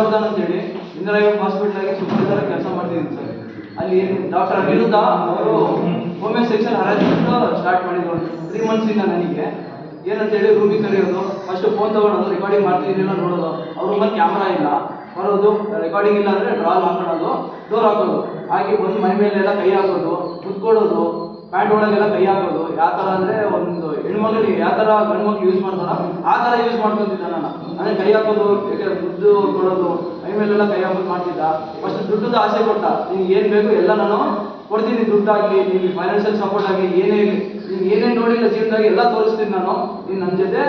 ಹರ್ಷವರ್ಧನ್ ಅಂತೇಳಿ ಇಂದಿರಾಗಾಂಧಿ ಹಾಸ್ಪಿಟಲ್ಗೆ ಸುಮಾರು ಕೆಲಸ ಮಾಡ್ತಿದ್ದೀನಿ ಸರ್. ಅಲ್ಲಿ ಡಾಕ್ಟರ್ ವಿರುದ್ಧ ಅವರು ಹೋಮಿಯೋ ಸೆಕ್ಷನ್ ಹರಾಜಿಂದ ಸ್ಟಾರ್ಟ್ ಮಾಡಿದ್ರು. ತ್ರೀ ಮಂತ್ಸಿಂದ ನನಗೆ. ಏನಂತ ಹೇಳಿ ರೂಮಿಗೆ ಕರೆಯೋದು ಫಸ್ಟ್ ಫೋನ್ ತೊಗೊಳೋದು ರೆಕಾರ್ಡಿಂಗ್ ಮಾಡ್ತಿದ್ದೀನಿಲ್ಲ ನೋಡೋದು. ಅವ್ರ ಮತ್ತೆ ಕ್ಯಾಮ್ರಾ ಇಲ್ಲ. ಬರೋದು ರೆಕಾರ್ಡಿಂಗ್ ಇಲ್ಲ ಅಂದ್ರೆ ಡ್ರಾಲ್ ಹಾಕೊಳ್ಳೋದು ಡೋರ್ ಹಾಕೋದು. ಹಾಗೆ ಬಂದು ಮೇಲೆ ಮೇಲೆಲ್ಲ ಕೈ ಹಾಕೋದು, ಕುತ್ಕೊಳ್ಳೋದು. ಪ್ಯಾಂಟ್ ಒಳಗೆಲ್ಲ ಕೈ ಹಾಕೋದು ಯಾವ ಥರ ಅಂದರೆ ಒಂದು ಹೆಣ್ಮಗಳಿಗೆ ಯಾವ ಥರ ಗಂಡು ಮಕ್ಳು ಯೂಸ್ ಮಾಡ್ತಾರ ಆ ಥರ ಯೂಸ್ ಮಾಡ್ಕೊತಿದ್ದ ನಾನು ಅಂದ್ರೆ ಕೈ ಹಾಕೋದು ದುಡ್ಡು ಕೊಡೋದು ಐ ಮೇಲೆಲ್ಲ ಕೈ ಹಾಕೋದು ಮಾಡ್ತಿದ್ದ. ಫಸ್ಟ್ ದುಡ್ಡದ ಆಸೆ ಕೊಟ್ಟ. ನಿನ್ಗೆ ಏನು ಬೇಕು ಎಲ್ಲ ನಾನು ಕೊಡ್ತೀನಿ ದುಡ್ಡಾಗಲಿ ನಿಮಗೆ ಫೈನಾನ್ಷಿಯಲ್ ಸಪೋರ್ಟ್ ಆಗಲಿ ಏನೇ ಇರಲಿ. ನೀನು ಏನೇನು ನೋಡಿಲ್ಲ ಜೀವನದಾಗ ಎಲ್ಲ ತೋರಿಸ್ತೀನಿ ನಾನು. ನೀನು ನನ್ನ ಜೊತೆ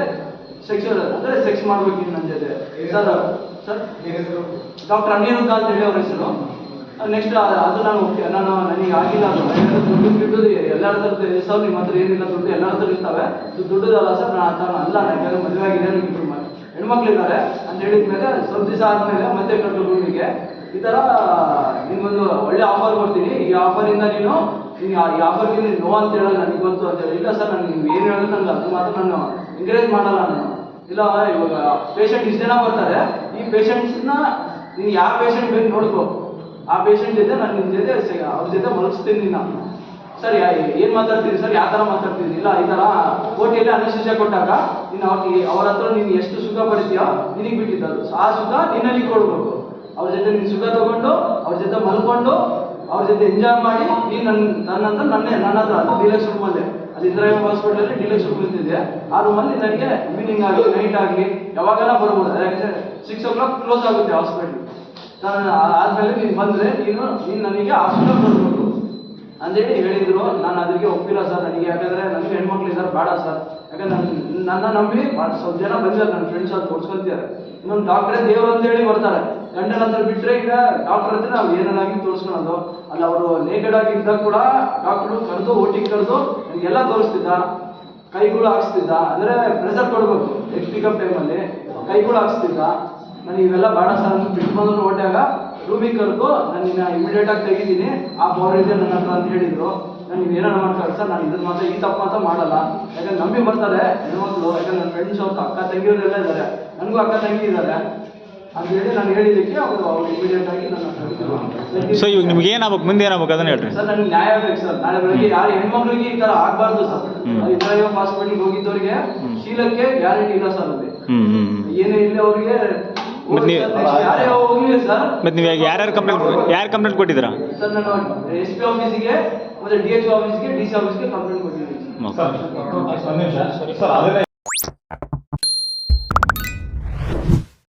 ಸೆಕ್ಸ್ ಅಂದರೆ ಸೆಕ್ಸ್ ಮಾಡ್ಬೇಕು ನಿನ್ನ ನನ್ನ ಜೊತೆ. ಸರ್? ಸರ್? ಡಾಕ್ಟರ್ ಅನಿರುದ್ಧ ಅಂತ ಹೇಳಿ ಅವ್ರ ಹೆಸರು. ನೆಕ್ಸ್ಟ್ ಅದು ನಾನು ನಾನು ನನಗೆ ಆಗಿಲ್ಲ ದುಡ್ಡು ದುಡ್ಡು ಎಲ್ಲರ ಹತ್ರ ಸರ್, ನಿಮ್ಮ ಹತ್ರ ಏನಿಲ್ಲ ದುಡ್ಡು, ಎಲ್ಲರ ಹತ್ರ ಇರ್ತವೆ. ದುಡ್ಡುದಲ್ಲ ಸರ್, ನಾನು ಅಂತ ಅಲ್ಲ. ನನಗೆ ಮದುವೆ ಆಗಿದೆ ನಿಮ್ಮ ಇಬ್ರು ಮ- ಹೆಣ್ಮಕ್ಳಿದ್ದಾರೆ ಅಂತ ಹೇಳಿದ ಮೇಲೆ, ಸ್ವಲ್ಪ ದಿವಸ ಆದಮೇಲೆ ಮತ್ತೆ ಕಟ್ಟು ರೂಮಿಗೆ. ಈ ಥರ, ನಿಮ್ಗೊಂದು ಒಳ್ಳೆ ಆಫರ್ ಕೊಡ್ತೀನಿ. ಈ ಆಫರಿಂದ ನೀನು ನೀನು ಈ ಆಫರ್ಗೆ ನೀನು ನೋ ಅಂತ ಹೇಳಲ್ಲ ನನಗೆ ಗೊತ್ತು ಅಂತ ಹೇಳಿ. ಇಲ್ಲ ಸರ್, ನಾನು ನಿಮ್ಗೆ ಏನು ಹೇಳೋದು ನನಗೆ ಅದು ಮಾತ್ರ ನಾನು ಎಂಕರೇಜ್ ಮಾಡಲ್ಲ ನಾನು. ಇಲ್ಲ, ಇವಾಗ ಪೇಷಂಟ್ ಇಷ್ಟು ಜನ ಬರ್ತಾರೆ. ಈ ಪೇಷಂಟ್ಸ್ನ ನೀನು ಯಾವ ಪೇಷಂಟ್ ಬೇಕು ನೋಡ್ಕೋ. ಆ ಪೇಷಂಟ್ ಜೊತೆ ನಾನು ನಿಮ್ಮ ಜೊತೆ ಅವ್ರ ಜೊತೆ ಮಲಗಿಸ್ತೀನಿ ನಾನು. ಸರಿ ಏನು ಮಾತಾಡ್ತೀನಿ ಸರ್? ಯಾವ ಥರ ಮಾತಾಡ್ತೀನಿ ಇಲ್ಲ, ಈ ಥರ ಕೋಟಿಯಲ್ಲಿ ಅನಶಿಷ ಕೊಟ್ಟಾಗ ನೀನು ಅವ್ರಿಗೆ ಅವ್ರ ಹತ್ರ ನೀನು ಎಷ್ಟು ಸುಖ ಪಡಿತೀಯೋ ನಿನಗೆ ಬಿಟ್ಟಿದ್ದದು. ಆ ಸುಖ ನಿನ್ನಲ್ಲಿ ಕೊಡಬೇಕು. ಅವ್ರ ಜೊತೆ ನೀನು ಸುಖ ತಗೊಂಡು, ಅವ್ರ ಜೊತೆ ಮಲ್ಕೊಂಡು, ಅವ್ರ ಜೊತೆ ಎಂಜಾಯ್ ಮಾಡಿ ನೀನು ನನ್ನ ನನ್ನ ಹತ್ರ ನನ್ನೇ ನನ್ನ ಹತ್ರ ಅದು ಡಿಲಕ್ಸ್ ರೂಮಲ್ಲೇ ಅದು ಇಂದಿರಾಗಾಂಧಿ ಹಾಸ್ಪಿಟಲಲ್ಲಿ ಡಿಲಕ್ಸ್ ರೂಮ್ ಇರ್ತಿದೆ ಆ ರೂಮಲ್ಲಿ ನನಗೆ ಈವ್ನಿಂಗ್ ಆಗಲಿ ನೈಟ್ ಆಗಲಿ ಯಾವಾಗೆಲ್ಲ ಬರ್ಬೋದು. ಯಾಕಂದರೆ ಸಿಕ್ಸ್ ಓ ಕ್ಲಾಕ್ ಕ್ಲೋಸ್ ಆಗುತ್ತೆ ಹಾಸ್ಪಿಟ್ಲ್ ನಾನು ಆದಮೇಲೆ ನೀನು ಬಂದರೆ ನೀನು ನೀನು ನನಗೆ ಹಾಸ್ಪಿಟಲ್ ಬರಬೇಕು ಅಂತೇಳಿ ಹೇಳಿದ್ರು. ನಾನು ಅದಕ್ಕೆ ಒಪ್ಪಿಲ್ಲ ಸರ್ ನನಗೆ. ಯಾಕಂದರೆ ನನಗೆ ಹೆಣ್ಮಕ್ಳು ಇದ್ದಾರೆ ಬೇಡ ಸರ್. ಯಾಕಂದ್ರೆ ನನ್ನ ನನ್ನ ನಂಬಿ ಸ್ವಲ್ಪ ಜನ ಬಂದಿದ್ದಾರೆ. ನನ್ನ ಫ್ರೆಂಡ್ಸ್ ಅದು ತೋರಿಸ್ಕೊತಿದ್ದಾರೆ. ಇನ್ನೊಂದು ಡಾಕ್ಟ್ರೇ ದೇವರು ಅಂತೇಳಿ ಬರ್ತಾರೆ. ಗಂಡನ ಹತ್ರ ಬಿಟ್ಟರೆ ಈಗ ಡಾಕ್ಟರ್ ಹತ್ರ ನಾವು ಏನಾಗಿ ತೋರಿಸ್ಕೊಳೋದು? ಅಲ್ಲಿ ಅವರು ನೇಕೆಡ್ ಆಗಿದ್ದಾಗ ಕೂಡ ಡಾಕ್ಟ್ರು ಕರೆದು ಓಟಿಗೆ ಕರೆದು ನನಗೆಲ್ಲ ತೋರಿಸ್ತಿದ್ದ. ಕೈಗಳು ಹಾಕ್ಸ್ತಿದ್ದ. ಅಂದರೆ ಪ್ರೆಸರ್ ಕೊಡಬೇಕು. ಎಕ್ಸ್ ಪಿಕಪ್ ಟೈಮಲ್ಲಿ ಕೈಗಳು ಹಾಕ್ಸ್ತಿದ್ದ. ನಾನು ಇವೆಲ್ಲ ಬೇಡ ಸರ್. ಅಂತ ಬಿಟ್ಟು ಬಂದು ನೋಡಿದಾಗ ರೂಬಿ ಕರೆದು ನಾನು ಇನ್ನ ಇಮಿಡಿಯೇಟ್ ಆಗಿ ತೆಗಿತೀನಿ. ಆ ಪವರ್ ಇದೆ ನನ್ನ ಹತ್ರ ಅಂತ ಹೇಳಿದ್ರು. ನಾನು ಏನಾರ ಮಾಡ್ತಾರೆ ಸರ್. ನಾನು ಇದನ್ನ ಮಾತ್ರ ಈ ತಪ್ಪು ಮಾತ್ರ ಮಾಡಲ್ಲ. ಯಾಕಂದ್ರೆ ನಂಬಿ ಬರ್ತಾರೆ. ಹೆಣ್ಮಕ್ಳು ಯಾಕಂದ್ರೆ ನನ್ನ ಫ್ರೆಂಡ್ಸ್ ಅವ್ರ ಅಕ್ಕ ತಂಗಿಯವರೆಲ್ಲ ಇದ್ದಾರೆ ನನಗೂ ಅಕ್ಕ ತಂಗಿ ಇದ್ದಾರೆ ಅಂತ ಹೇಳಿ ನಾನು ಹೇಳಿದ್ದಕ್ಕೆ ಅವರು ಅವ್ರು ಇಮಿಡಿಯೇಟ್ ಆಗಿ ನನ್ನ ಸೊ ಇವಾಗ ನಿಮ್ಗೆ ಏನಾಗ್ಬೇಕು? ಮುಂದೆ ಏನಾಗ್ಬೇಕು? ಅದನ್ನ ಹೇಳ್ರಿ. ಸರ್ ನನಗೆ ನ್ಯಾಯ ಬೇಕು ಸರ್. ನಾಳೆ ಬೆಳಗ್ಗೆ ಯಾರು ಹೆಣ್ಮಕ್ಳಿಗೆ ಈ ತರ ಆಗ್ಬಾರ್ದು ಸರ್. ಹ್ಮ್. ಇಂದಿರಾಗಾಂಧಿ ಹಾಸ್ಪಿಟಲ್ಗೆ ಹೋಗಿದ್ದವರಿಗೆ. ಶೀಲಕ್ಕೆ ಗ್ಯಾರಂಟಿ ಇಲ್ಲ ಸರ್ ಅಲ್ಲಿ. ಏನೇ ಇಲ್ಲ ಅವರಿಗೆ ಮತ್ತ್ ನೀವು- ಯಾರೇ ಹೋಗ್ಲಿ ಸರ್ ಮತ್ತೆ ನೀವು ಯಾರ್ಯಾರು ಕಂಪ್ಲೇಂಟ್ ಯಾರು ಕಂಪ್ಲೇಂಟ್ ಕೊಟ್ಟಿದ್ದೀರಾ ಸರ್ ನಾನು ಎಸ್ ಪಿ ಆಫೀಸಿಗೆ ಮತ್ತೆ ಡಿ ಎಚ್ ಆಫೀಸ್ಗೆ ಡಿ ಸಿ ಆಫೀಸ್ಗೆ ಕಂಪ್ಲೇಂಟ್ ಕೊಟ್ಟಿದ್ದೀನಿ ಓಕೆ ಸರ್ ಅದನ್ನೇ